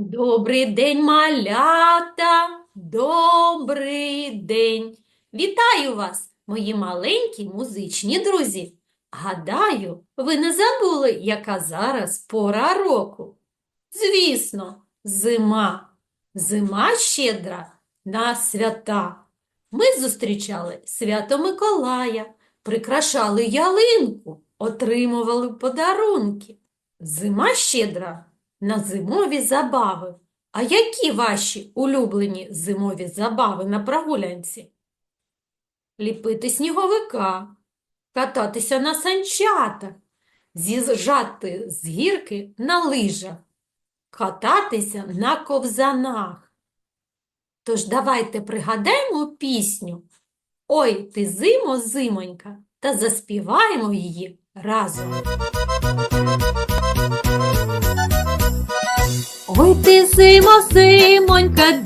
Добрий день, малята, добрий день. Вітаю вас, мої маленькі музичні друзі. Гадаю, ви не забули, яка зараз пора року. Звісно, зима. Зима щедра на свята. Ми зустрічали свято Миколая, прикрашали ялинку, отримували подарунки. Зима щедра на зимові забави. А які ваші улюблені зимові забави на прогулянці? Ліпити сніговика, кататися на санчатах, з'їжджати з гірки на лижах, кататися на ковзанах. Тож давайте пригадаємо пісню Ой, ти зимо, зимонька, та заспіваємо її разом. Ой ти зимо,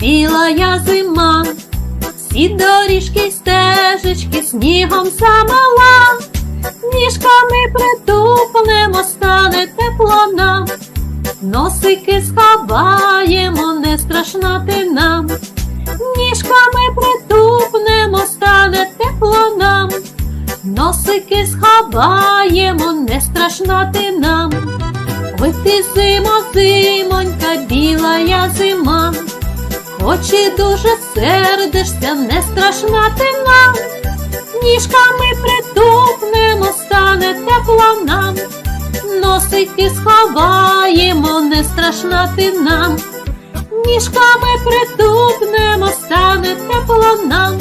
біла я зима, всі доріжки й стежечки снігом замала, ніжками притупнемо, стане тепло нам, носики сховаємо, не страшна ти нам, ніжками притупнемо, стане тепло нам, носики сховаємо, не страшна ти нам. Ой ти зимо, зимонька, біла я зима, хоч і дуже сердишся, не страшна ти нам, ніжками притупнемо, стане тепло нам, носики сховаємо, не страшна ти нам, ніжками притупнемо, стане тепло нам,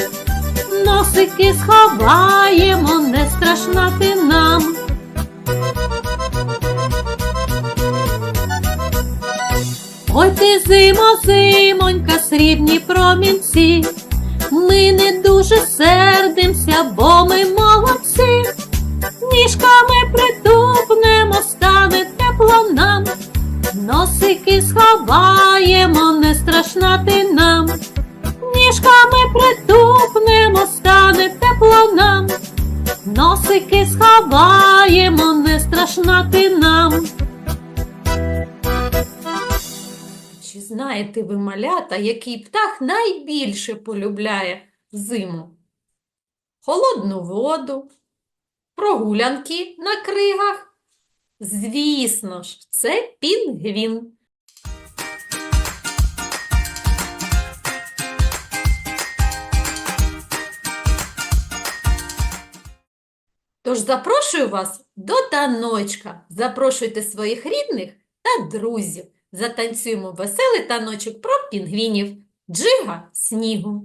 носики сховаємо, не страшна ти нам. Ой ти зимо, зимонька, срібні промінці, ми не дуже сердимся, бо ми молодці, ніжками притупнемо, стане тепло нам, носики сховаємо, не страшна ти нам, ніжками притупнемо, стане тепло нам, носики сховаємо, не страшна ти нам. Чи знаєте ви, малята, який птах найбільше полюбляє зиму? Холодну воду, прогулянки на кригах? Звісно ж, це пінгвін. Тож запрошую вас до таночка. Запрошуйте своїх рідних та друзів. Затанцюємо веселий таночок про пінгвінів. Джига снігу.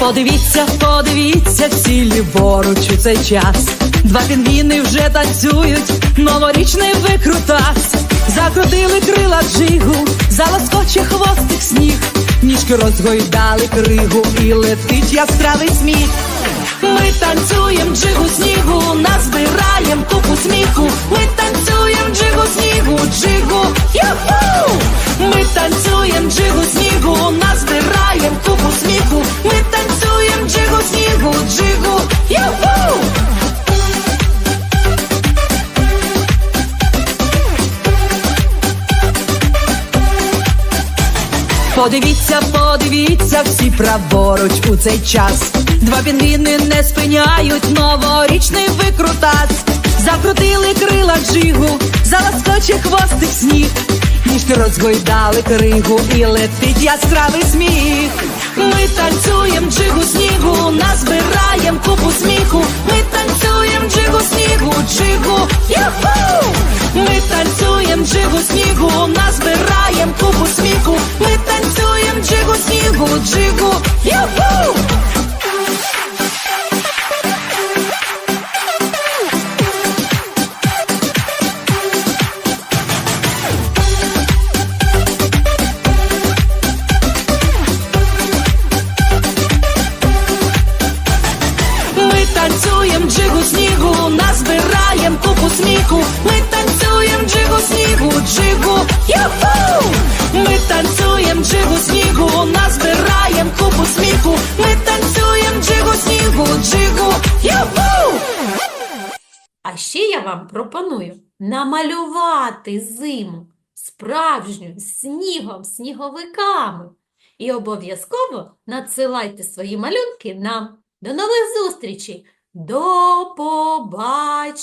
Подивіться, подивіться, ліворуч у цей час. Два пінгвіни вже танцюють, новорічний викрутас. Закрутили крила джигу, залоскоче хвостик сніг, ніжки розгойдали кригу і летить яскравий сміх. Ми танцюєм джигу снігу, назбираєм купу сміху. Ми танцюєм джигу снігу, джигу, юху! Ми танцюєм Подивіться, подивіться всі праворуч у цей час. Два пінгвіни не спиняють новорічний викрутас. Закрутили крила джигу, заласкоче хвостик сніг. Ніжки розгойдали кригу і летить яскравий сміх. Снігу, джигу, юху! Ми танцюєм джигу снігу, назбираєм купу сміху. Ми танцюєм джигу снігу, джигу, юху! джигу, ми танцюємо джигу, снігу, джигу. Юху! А ще я вам пропоную намалювати зиму справжнім снігом, сніговиками. І обов'язково надсилайте свої малюнки нам. До нових зустрічей! До побачення!